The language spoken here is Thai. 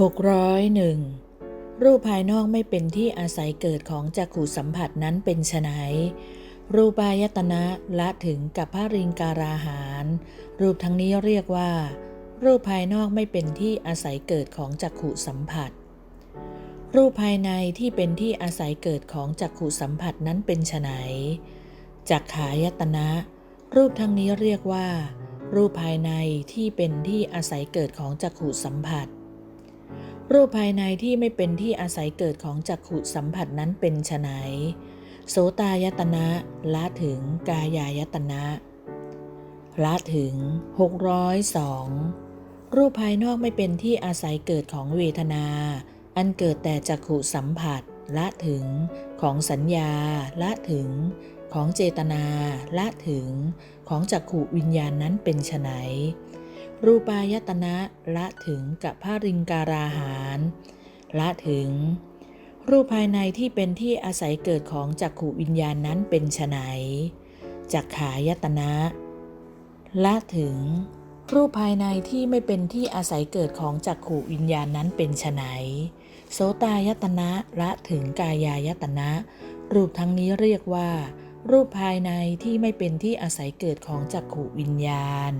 601 รูปภายนอกไม่เป็นที่อาศัยเกิดของจักขุสัมผัสนั้นเป็นไฉนรูปายตนะละถึงกับพระริงการาหาร รูปทั้งนี้เรียกว่า รูปภายนอกไม่เป็นที่อาศัยเกิดของจักขุสัมผัส รูปภายในที่เป็นที่อาศัยเกิดของจักขุสัมผัสนั้นเป็นไฉนจักขายตนะ รูปทั้งนี้เรียกว่า รูปภายในที่เป็นที่อาศัยเกิดของจักขุสัมผัส รูปภายในที่ไม่เป็นที่อาศัยเกิดของจักขุสัมผัสนั้นเป็นไฉนโสตายตนะละถึงกายายตนะละถึง 602 รูปภายนอกไม่เป็นที่อาศัยเกิดของเวทนา อันเกิดแต่จักขุสัมผัสละถึงของสัญญาละถึงของเจตนาละถึงของจักขุวิญญาณนั้นเป็นไฉน รูปายตนะละถึงกับพระริงการาหาร ละถึง รูปภายในที่เป็นที่อาศัยเกิดของจักขุวิญญาณนั้นเป็นไฉนจักขายตนะละถึง รูปภายในที่ไม่เป็นที่อาศัยเกิดของจักขุวิญญาณนั้นเป็นไฉนโสตายตนะละถึงกายายตนะ รูปทั้งนี้เรียกว่า รูปภายในที่ไม่เป็นที่อาศัยเกิดของจักขุวิญญาณ